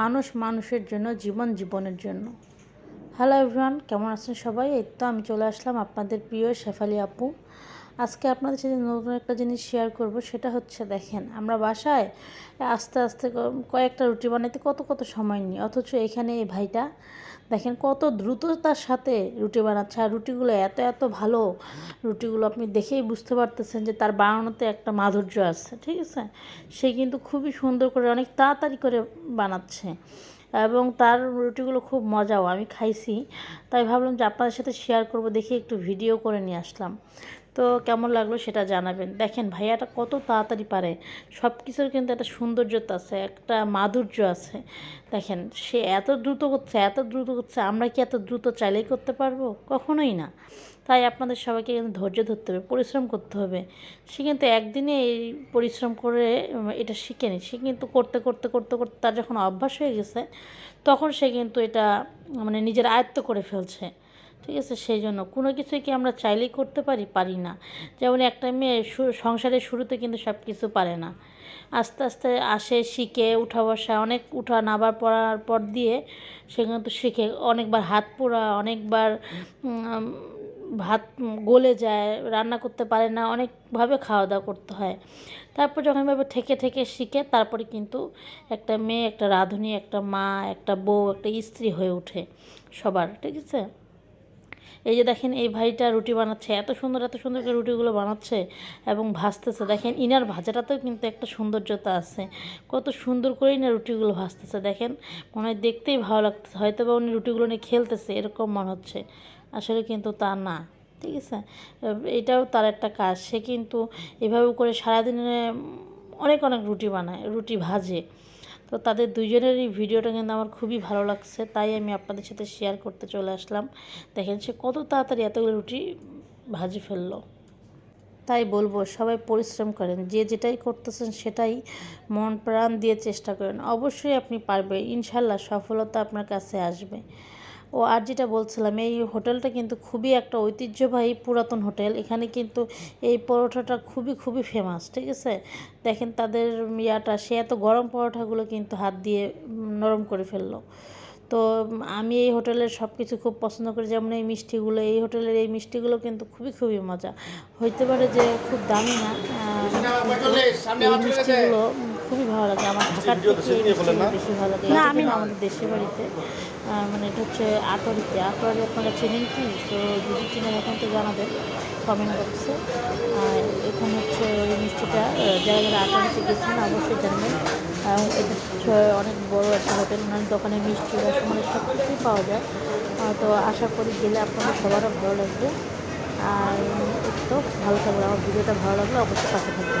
মানুষ মানুষের জন্য, জীবন জীবনের জন্য। হ্যালো এভরিওয়ান কেমন আছেন সবাই? এই তো আমি চলে আসলাম আপনাদের প্রিয় শেফালি আপু। আজকে আপনাদের সাথে নতুন একটা জিনিস শেয়ার করব, সেটা হচ্ছে দেখেন, আমরা বাসায় আস্তে আস্তে কয়েকটা রুটি বানাইতে কত কত সময় নিই, অথচ এখানে এই ভাইটা দেখেন কত দ্রুততার সাথে রুটি বানাচ্ছে। আর রুটিগুলো এত এত ভালো। রুটিগুলো আপনি দেখেই বুঝতে পারতেছেন যে তার বানানোতে একটা মাধুর্য আছে, ঠিক আছে? সে কিন্তু খুবই সুন্দর করে অনেক তাড়াতাড়ি করে বানাচ্ছে। এবং তার রুটিগুলো খুব মজাও, আমি খাইছি। তাই ভাবলাম যে আপনাদের সাথে শেয়ার করব, দেখি একটু ভিডিও করে নিয়ে আসলাম। তো কেমন লাগল সেটা জানাবেন। দেখেন ভাইয়াটা কত তাড়াতাড়ি পারে। সব কিছুর কিন্তু একটা সৌন্দর্যতা আছে, একটা মাধুর্য আছে। দেখেন সে এত দ্রুত করছে, এত দ্রুত করছে আমরা কি এত দ্রুত চাইলেই করতে পারব? কখনোই না। তাই আপনাদের সবাইকে কিন্তু ধৈর্য ধরতে হবে, পরিশ্রম করতে হবে। সে কিন্তু একদিনে এই পরিশ্রম করে এটা শিখেনি সে কিন্তু করতে করতে করতে করতে তার যখন অভ্যাস হয়ে গেছে, তখন সে কিন্তু এটা মানে নিজের আয়ত্ত করে ফেলছে। ঠিক আছে? সেই জন্য কোনো কিছুই কি আমরা চাইলেই করতে পারি? পারি না। যেমন একটা মেয়ে সংসারের শুরুতে কিন্তু সব কিছু পারে না। আস্তে আস্তে আসে, শিখে, উঠা বসা, অনেক উঠা নাবার পড়ার পর দিয়ে সে কিন্তু শিখে। অনেকবার হাত পোড়া, অনেকবার ভাত গলে যায়, রান্না করতে পারে না, অনেকভাবে খাওয়া দাওয়া করতে হয়। তারপর যখন এভাবে ঠেকে ঠেকে শিখে, তারপরে কিন্তু একটা মেয়ে, একটা রাঁধুনি, একটা মা, একটা বউ, একটা স্ত্রী হয়ে ওঠে সবার, ঠিক আছে? এই যে দেখেন এই ভাইটা রুটি বানাচ্ছে, এত সুন্দর এত সুন্দর করে রুটিগুলো বানাচ্ছে এবং ভাজতেছে। দেখেন ইনার ভাজাটাতেও কিন্তু একটা সৌন্দর্যতা আছে। কত সুন্দর করেই না রুটিগুলো ভাজতেছে, দেখেন। মনে হয় দেখতেই ভালো লাগতেছে হয়তো বা উনি রুটিগুলো নিয়ে খেলতেছে, এরকম মনে হচ্ছে। আসলে কিন্তু তা না, ঠিক আছে? এটাও তার একটা কাজ, সে কিন্তু এভাবে করে সারাদিনে অনেক অনেক রুটি বানায়, রুটি ভাজে। তো তাদের দুজনেরই ভিডিওটা কিন্তু আমার খুবই ভালো লাগছে, তাই আমি আপনাদের সাথে শেয়ার করতে চলে আসলাম। দেখেন সে কত তাড়াতাড়ি এতগুলো রুটি ভাজি ফেলল। তাই বলব, সবাই পরিশ্রম করেন, যে যেটাই করতেছেন সেটাই মন প্রাণ দিয়ে চেষ্টা করেন, অবশ্যই আপনি পারবেন, ইনশাল্লাহ সফলতা আপনার কাছে আসবে। ও আর যেটা বলছিলাম, এই হোটেলটা কিন্তু খুবই একটা ঐতিহ্যবাহী পুরাতন হোটেল। এখানে কিন্তু এই পরোটাটা খুবই খুবই ফেমাস ঠিক আছে? দেখেন তাদের ইয়াটা, সে এত গরম পরোটাগুলো কিন্তু হাত দিয়ে নরম করে ফেলল। তো আমি এই হোটেলের সব কিছু খুব পছন্দ করি। যেমন এই মিষ্টিগুলো এই হোটেলের এই মিষ্টিগুলো কিন্তু খুবই খুবই মজা। হইতে পারে যে খুব দামি না এই মিষ্টিগুলো খুবই ভালো লাগে। আমার ঢাকার থেকে মিষ্টিগুলো বেশি ভালো লাগে। না আমি আমাদের দেশের বাড়িতে মানে এটা হচ্ছে আটোয়ারিতে আটোয়ারি আপনারা চেনেন কি? তো যদি চিনেন এখন তো জানাবেন কমেন্ট বক্সে আর এখানে হচ্ছে এই মিষ্টিটা যারা যারা আটোয়ারিতে গেছেন অবশ্যই জানবেন। এটা অনেক বড় একটা হোটেল ওনার দোকানে মিষ্টি রসমালাই সব কিছুই পাওয়া যায়। তো আশা করি গেলে আপনাদের সবারও ভালো লাগবে। আর তো, ভালো থাকবে আমার ভিডিওটা ভালো লাগলে অবশ্যই পাশে থাকবে